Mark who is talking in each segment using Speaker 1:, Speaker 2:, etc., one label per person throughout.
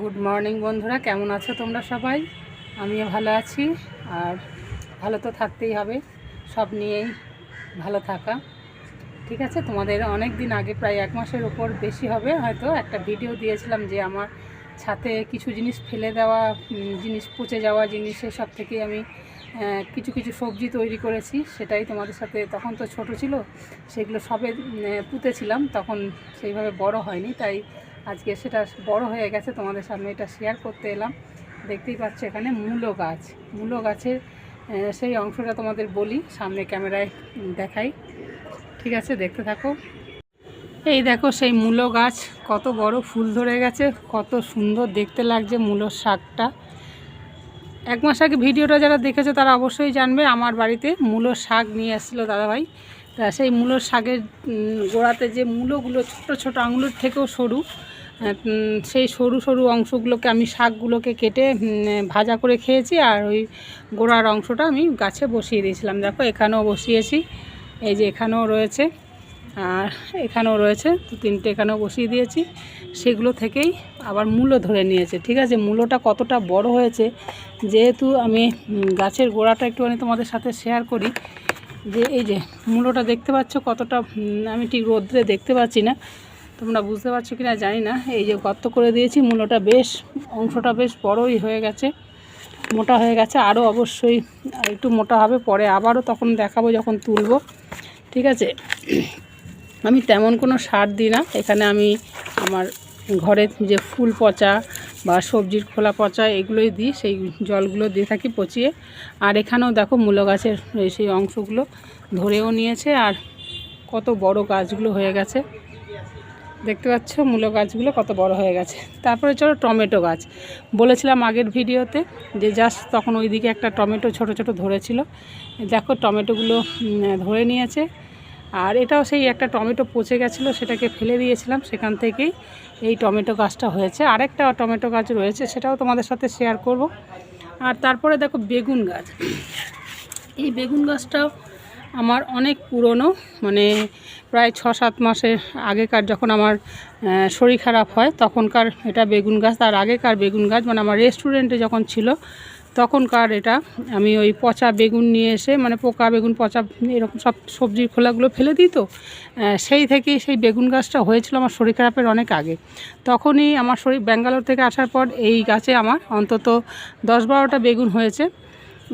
Speaker 1: Good morning বন্ধুরা। কেমন আছো তোমরা সবাই? আমিও ভালো আছি। আর ভালো তো থাকতেই হবে। সব নিয়েই ভালো থাকা। ঠিক আছে? তোমাদের অনেক দিন আগে, প্রায় এক মাসের উপর বেশি হবে হয়তো, একটা ভিডিও দিয়েছিলাম যে আমার ছাতে কিছু জিনিস ফেলে দেওয়া জিনিস পচে যাওয়া জিনিস সব থেকেই আমি কিছু কিছু সবজি তৈরি করেছি। সেটাই তোমাদের সাথে তখন তো ছোট ছিল, সেগুলো সবে পুঁতেছিলাম। তখন সেইভাবে বড় হয়নি, তাই আজকে সেটা বড় হয়ে গেছে, তোমাদের সামনে এটা শেয়ার করতে এলাম। দেখতেই পাচ্ছ এখানে মূলো গাছ। মূলো গাছের সেই অংশটা তোমাদের বলি, সামনে ক্যামেরায় দেখাই। ঠিক আছে, দেখতে থাকো। এই দেখো সেই মূলো গাছ, কত বড় ফুল ধরে গেছে, কত সুন্দর দেখতে লাগছে মূলোর শাকটা। এক মাস আগে ভিডিওটা যারা দেখেছে, তারা অবশ্যই জানবে, আমার বাড়িতে মূলো শাক নিয়ে এসেছিল দাদাভাই। তা সেই মূলোর শাকের গোড়াতে যে মূলোগুলো ছোট ছোট আঙুলের থেকেও সরু সেই সরু সরু অংশগুলোকে আমি শাকগুলোকে কেটে ভাজা করে খেয়েছি আর ওই গোড়ার অংশটা আমি গাছে বসিয়ে দিয়েছিলাম। দেখো, এখানেও বসিয়েছি, এই যে এখানেও রয়েছে, আর এখানেও রয়েছে, তো তিনটে এখানেও বসিয়ে দিয়েছি। সেগুলো থেকেই আবার মূলো ধরে নিয়েছে, ঠিক আছে? মূলোটা কতটা বড় হয়েছে, যেহেতু আমি গাছের গোড়াটা একটুখানি তোমাদের সাথে শেয়ার করি, যে এই যে মূলোটা দেখতে পাচ্ছ কতটা আমি ঠিক রোদ্রে দেখতে পাচ্ছি না। তোমরা বুঝতে পারছ কি না জানি না। এই যে গর্ত করে দিয়েছি, মূলোটা বেশ, অংশটা বেশ বড়ই হয়ে গেছে। মোটা হয়ে গেছে আরও অবশ্যই একটু মোটা হবে, পরে আবারও তখন দেখাবো, যখন তুলবো। ঠিক আছে? আমি তেমন কোনো সার দিই না। এখানে আমি আমার ঘরের যে ফুল পচা বা সবজির খোলা পচা এগুলোই দিই, সেই জলগুলো দিয়ে থাকি পচিয়ে। আর এখানেও দেখো মূলো গাছের সেই অংশগুলো ধরেও নিয়েছে, আর কত বড় গাছগুলো হয়ে গেছে। দেখতে পাচ্ছ মূলো গাছগুলো কত বড় হয়ে গেছে। তারপরে চলো টমেটো গাছ। বলেছিলাম আগের ভিডিওতে যে জাস্ট তখন ওইদিকে একটা টমেটো ছোট ছোট ধরেছিল। দেখো টমেটোগুলো ধরে নিয়েছে। আর এটাও সেই একটা টমেটো পচে গেছিল, সেটাকে ফেলে দিয়েছিলাম। সেখান থেকেই এই টমেটো গাছটা হয়েছে। আরেকটা টমেটো গাছ রয়েছে, সেটাও তোমাদের সাথে শেয়ার করব। আর তারপরে দেখো বেগুন গাছ। এই বেগুন গাছটাও আমার অনেক পুরনো মানে প্রায় ছ সাত মাসের আগেকার যখন আমার শরীর খারাপ হয়, তখনকার এটা বেগুন গাছ তার আগেকার বেগুন গাছ মানে আমার রেস্টুরেন্টে যখন ছিল, তখনকার এটা আমি ওই পচা বেগুন নিয়ে এসে মানে পোকা বেগুন, পচা এরকম সব সবজির খোলাগুলো ফেলে দিই তো সেই থেকেই সেই বেগুন গাছটা হয়েছিল আমার শরীর খারাপের অনেক আগে। তখনই আমার শরীর ব্যাঙ্গালোর থেকে আসার পর এই গাছে আমার অন্তত দশ বারোটা বেগুন হয়েছে।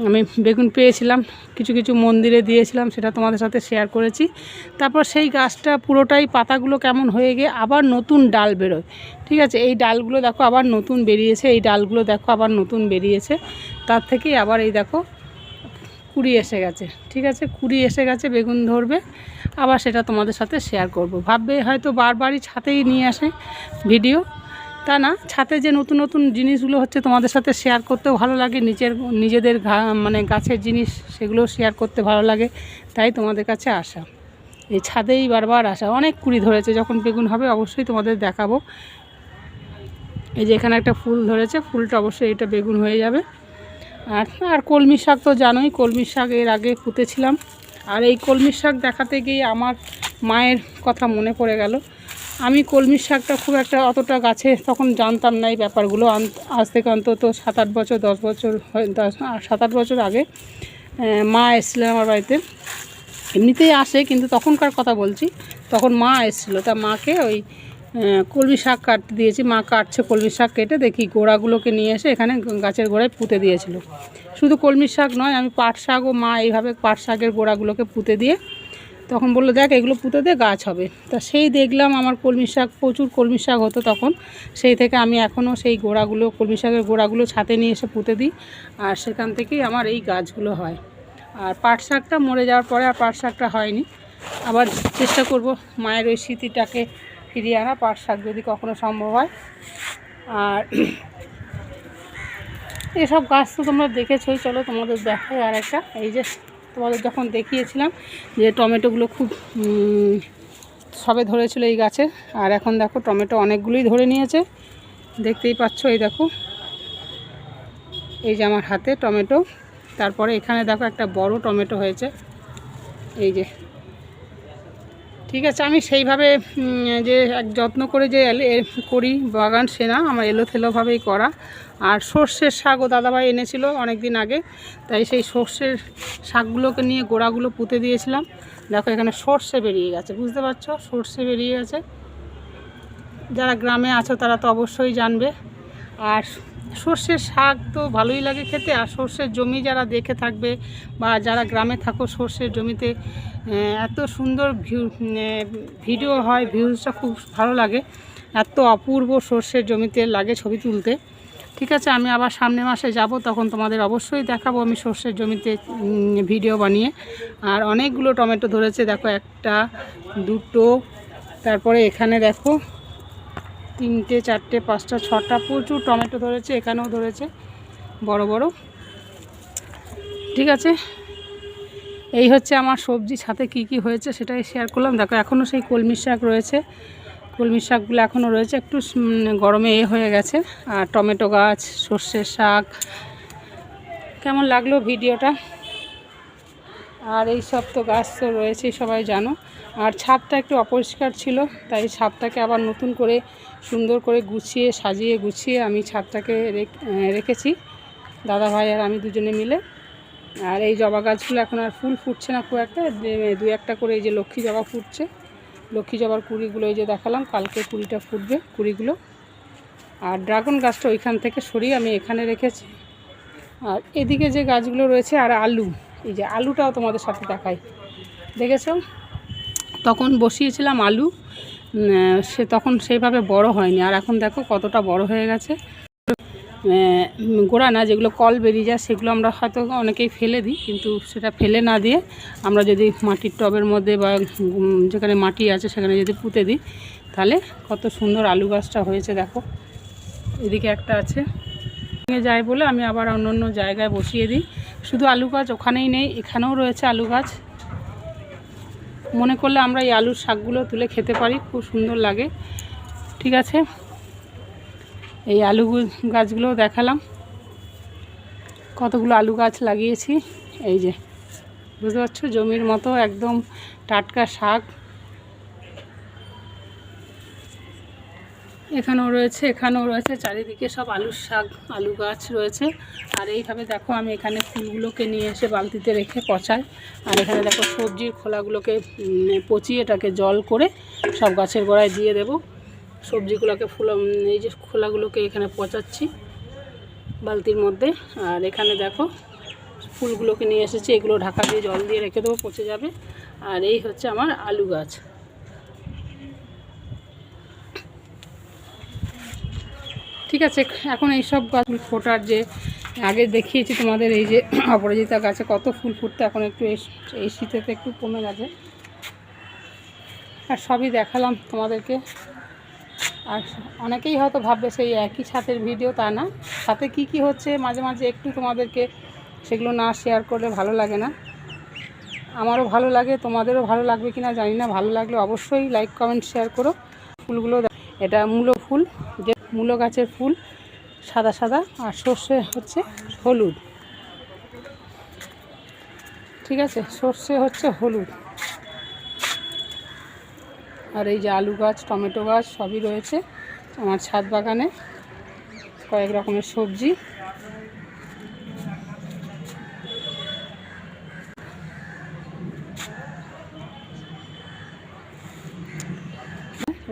Speaker 1: আমি বেগুন পেয়েছিলাম, কিছু কিছু মন্দিরে দিয়েছিলাম, সেটা তোমাদের সাথে শেয়ার করেছি। তারপর সেই গাছটা পুরোটাই পাতাগুলো কেমন হয়ে গিয়ে আবার নতুন ডাল বেরোয়। ঠিক আছে, এই ডালগুলো দেখো আবার নতুন বেরিয়েছে, এই ডালগুলো দেখো আবার নতুন বেরিয়েছে। তার থেকেই আবার এই দেখো, কুড়ি এসে গেছে। ঠিক আছে, কুড়ি এসে গেছে, বেগুন ধরবে, আবার সেটা তোমাদের সাথে শেয়ার করব। ভাববে হয়তো বারবারই ছাতেই নিয়ে আসে ভিডিও। তা না? ছাতে যে নতুন নতুন জিনিসগুলো হচ্ছে তোমাদের সাথে শেয়ার করতেও ভালো লাগে, নিজের, নিজেদের মানে গাছের জিনিস সেগুলো শেয়ার করতে ভালো লাগে, তাই তোমাদের কাছে আসা। এই ছাদেই বারবার আসা। অনেক কুড়ি ধরেছে, যখন বেগুন হবে অবশ্যই তোমাদের দেখাবো। এই যে এখানে একটা ফুল ধরেছে, ফুলটা অবশ্যই এটা বেগুন হয়ে যাবে। আর আর কলমি শাক তো জানোই, কলমি শাক এর আগে পুঁতেছিলাম। আর এই কলমি শাক দেখাতে গিয়ে আমার মায়ের কথা মনে পড়ে গেল। আমি কলমি শাকটা খুব একটা অতটা গাছে তখন জানতাম না এই ব্যাপারগুলো। আজ থেকে অন্তত সাত আট বছর, দশ বছর দশ সাত আট বছর আগে মা এসেছিলেন আমার বাড়িতে। এমনিতেই আসে, কিন্তু তখনকার কথা বলছি, তখন মা এসেছিল। তা মাকে ওই কলমি শাক কাটতে দিয়েছি। মা কাটছে কলমি শাক কেটে, দেখি গোড়াগুলোকে নিয়ে এসে এখানে গাছের গোড়ায় পুঁতে দিয়েছিল। শুধু কলমি শাক নয়, আমি পাট শাকও মা এইভাবে পাট শাকের গোড়াগুলোকে পুঁতে দিয়ে তখন বলল, দেখ, এগুলো পুঁতে দে, গাছ হবে। তা সেই দেখলাম আমার কলমি শাক, প্রচুর কলমি শাক হতো তখন। সেই থেকে আমি এখনও সেই গোড়াগুলো, কলমি শাকের গোড়াগুলো ছাতে নিয়ে এসে পুঁতে দিই। আর সেখান থেকেই আমার এই গাছগুলো হয়। আর পাট শাকটা মরে যাওয়ার পরে আর পাট শাকটা হয়নি। আবার চেষ্টা করব মায়ের ওই স্মৃতিটাকে ফিরিয়ে আনা, পাট শাক যদি কখনো সম্ভব হয়। আর এসব গাছ তো তোমরা দেখেছোই। চলো তোমাদের দেখাই আর একটা এই যে তোমাদের যখন দেখিয়েছিলাম যে টমেটোগুলো খুব সবে ধরেছিল এই গাছে, আর এখন দেখো টমেটো অনেকগুলোই ধরে নিয়েছে। দেখতেই পাচ্ছ, এই দেখো। এই যে আমার হাতে টমেটো, তারপরে এখানে দেখো একটা বড় টমেটো হয়েছে। এই যে ঠিক আছে, আমি সেইভাবে যে এক যত্ন করে যে করি বাগান সে না আমার এলো থেলোভাবেই করা। আর সর্ষের শাকও দাদাভাই এনেছিল অনেক দিন আগে, তাই সেই সর্ষের শাকগুলোকে নিয়ে গোড়াগুলো পুঁতে দিয়েছিলাম। দেখো এখানে সর্ষে বেরিয়ে গেছে, বুঝতে পারছ? সর্ষে বেরিয়ে গেছে। যারা গ্রামে আছো তারা তো অবশ্যই জানবে। আর সর্ষের শাক তো ভালোই লাগে খেতে, আর সর্ষের জমি যারা দেখে থাকবে বা যারা গ্রামে থাকো, সর্ষের জমিতে এত সুন্দর ভিউ ভিডিও হয় ভিউজটা খুব ভালো লাগে। এত অপূর্ব সর্ষের জমিতে লাগে ছবি তুলতে। ঠিক আছে, আমি আবার সামনের মাসে যাব, তখন তোমাদের অবশ্যই দেখাবো আমি সর্ষের জমিতে ভিডিও বানিয়ে। আর অনেকগুলো টমেটো ধরেছে, দেখো একটা, দুটো, তারপরে এখানে দেখো তিনটে, চারটে, পাঁচটা, ছটা প্রচুর টমেটো ধরেছে, এখানেও ধরেছে, বড় বড়। ঠিক আছে? এই হচ্ছে আমার সবজি সাথে কি কি হয়েছে সেটাই শেয়ার করলাম। দেখো এখনও সেই কলমি শাক রয়েছে। কলমি শাকগুলো এখনও রয়েছে, একটু গরমে এ হয়ে গেছে। আর টমেটো গাছ সর্ষের শাক। কেমন লাগল ভিডিওটা? আর এই সব তো গাছ তো রয়েছেই সবাই জানো। আর ছাদটা একটু অপরিষ্কার ছিল, তাই ছাদটাকে আবার নতুন করে সুন্দর করে গুছিয়ে, সাজিয়ে গুছিয়ে আমি ছাদটাকে রেখ- রেখেছি। দাদা ভাই আর আমি দুজনে মিলে। আর এই জবা গাছগুলো এখন আর ফুল ফুটছে না খুব একটা। দু একটা করে এই যে লক্ষ্মী জবা ফুটছে। লক্ষ্মী জবার কুড়িগুলো এই যে দেখালাম, কালকে কুড়িটা ফুটবে কুড়িগুলো। আর ড্রাগন গাছটা ওইখান থেকে সরিয়ে আমি এখানে রেখেছি। আর এদিকে যে গাছগুলো রয়েছে আর আলু, এই যে আলুটাও তোমাদের সাথে দেখাই। দেখেছ? তখন বসিয়েছিলাম আলু। সে তখন সেইভাবে বড় হয়নি। আর এখন দেখো কতটা বড় হয়ে গেছে। গোড়া না, যেগুলো কল বেরিয়ে যায়, সেগুলো আমরা হয়তো অনেকেই ফেলে দিই, কিন্তু সেটা ফেলে না দিয়ে আমরা যদি মাটির টবের মধ্যে বা যেখানে মাটি আছে, সেখানে যদি পুঁতে দিই, তাহলে কত সুন্দর আলু গাছটা হয়েছে, দেখো। এদিকে একটা আছে। যায় বলে আমি আবার অন্য অন্য জায়গায় বসিয়ে দিই। শুধু আলু গাছ ওখানেই নেই, এখানেও রয়েছে আলু গাছ। মনে করলে আমরা এই আলুর শাকগুলো তুলে খেতে পারি, খুব সুন্দর লাগে। ঠিক আছে? এই আলু গাছগুলো দেখালাম। কতগুলো আলু গাছ লাগিয়েছি। এই যে, বুঝতে পারছ? জমির মতো একদম টাটকা শাক। এখানেও রয়েছে এখানেও রয়েছে, চারিদিকে সব আলুর শাক, আলু গাছ রয়েছে। আর এইভাবে দেখো আমি এখানে ফুলগুলোকে নিয়ে এসে বালতিতে রেখে পচাই। আর এখানে দেখো সবজির খোলাগুলোকে পচিয়ে এটাকে জল করে সব গাছের গোড়ায় দিয়ে দেব। সবজিগুলোকে ফুল এই যে খোলাগুলোকে এখানে পচাচ্ছি বালতির মধ্যে। আর এখানে দেখো ফুলগুলোকে নিয়ে এসেছি, এগুলো ঢাকা দিয়ে জল দিয়ে রেখে দেবো, পচে যাবে। আর এই হচ্ছে আমার আলু গাছ। ঠিক আছে, এখন এই সব গাছ ফোটার যে, আগে দেখিয়েছি তোমাদের এই যে অপরাজিতা গাছে কত ফুল ফুটতে, এখন একটু এই শীতেতে একটু কমে গেছে। আর সবই দেখালাম তোমাদেরকে। আর অনেকেই হয়তো ভাববে সেই একই ছাতের ভিডিও, তা না। সাথে কি কি হচ্ছে, মাঝে মাঝে একটু তোমাদেরকে সেগুলো না শেয়ার করলে ভালো লাগে না। আমারও ভালো লাগে, তোমাদেরও ভালো লাগবে কি না জানি না, ভালো লাগলে অবশ্যই লাইক কমেন্ট শেয়ার করো। ফুলগুলো এটা মূলো ফুল, যে মূলো গাছের ফুল, সাদা সাদা, আর সর্ষে হচ্ছে হলুদ। ঠিক আছে? সর্ষে হচ্ছে হলুদ। আর এই যে আলু গাছ, টমেটো গাছ সবই রয়েছে আমার ছাদ বাগানে। কয়েক রকমের সবজি।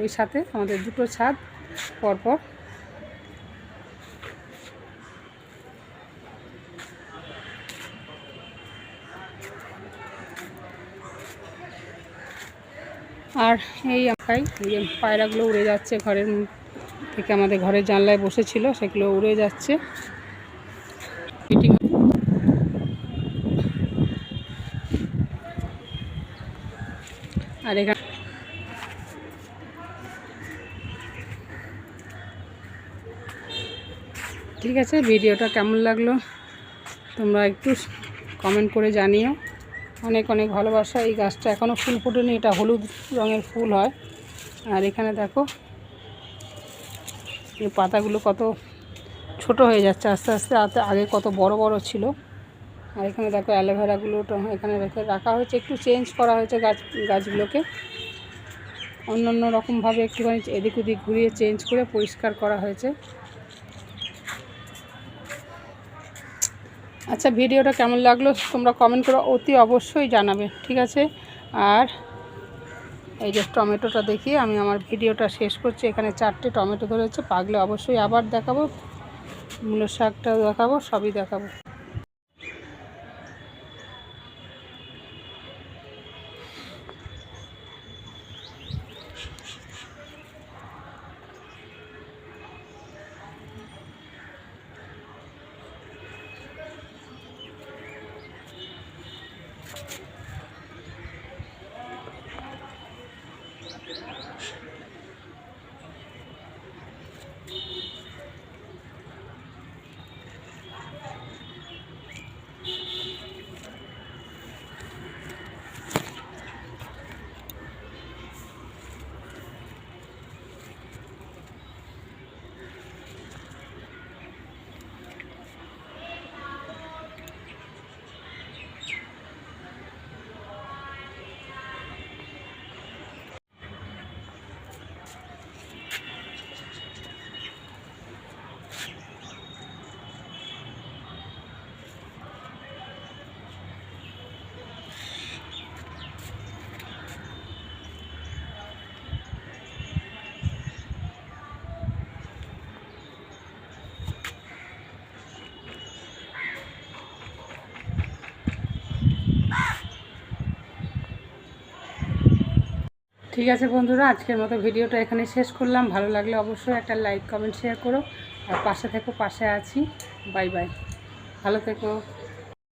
Speaker 1: ওই সাথে আমাদের দুটো ছাদ, পরপর আর এই আঁকাই এই পায়রাগুলো উড়ে যাচ্ছে ঘরের থেকে আমাদের ঘরের জানলায় বসেছিল, সেগুলো উড়ে যাচ্ছে। মিটিং আর এখানে ঠিক আছে, ভিডিওটা কেমন লাগল তোমরা একটু কমেন্ট করে জানিও। অনেক অনেক ভালোবাসা। এই গাছটা এখনও ফুল ফোটেনি, এটা হলুদ রঙের ফুল হয়। আর এখানে দেখো, এই পাতাগুলো কত ছোট হয়ে যাচ্ছে আস্তে আস্তে আগে কত বড় বড় ছিল। আর এখানে দেখো অ্যালোভেরাগুলো এখানে রেখে রাখা হয়েছে, একটু চেঞ্জ করা হয়েছে গাছ, গাছগুলোকে। অন্য অন্য রকমভাবে একটুখানি এদিক ওদিক ঘুরিয়ে চেঞ্জ করে পরিষ্কার করা হয়েছে। আচ্ছা ভিডিওটা কেমন লাগল তোমরা কমেন্ট করো, অতি অবশ্যই জানাবে, ঠিক আছে? আর এই যে টমেটোটা দেখিয়ে আমি আমার ভিডিওটা শেষ করছি, এখানে চারটে টমেটো ধরেছে, পাগলে অবশ্যই আবার দেখাবো, মূলো শাকটাও দেখাবো, সবই দেখাবো। ঠিক আছে বন্ধুরা, আজকের মতো ভিডিওটা এখানে শেষ করলাম। ভালো লাগলে অবশ্যই একটা লাইক, কমেন্ট শেয়ার করো। আর পাশে থেকো, পাশে আছি। Bye bye. ভালো থেকো।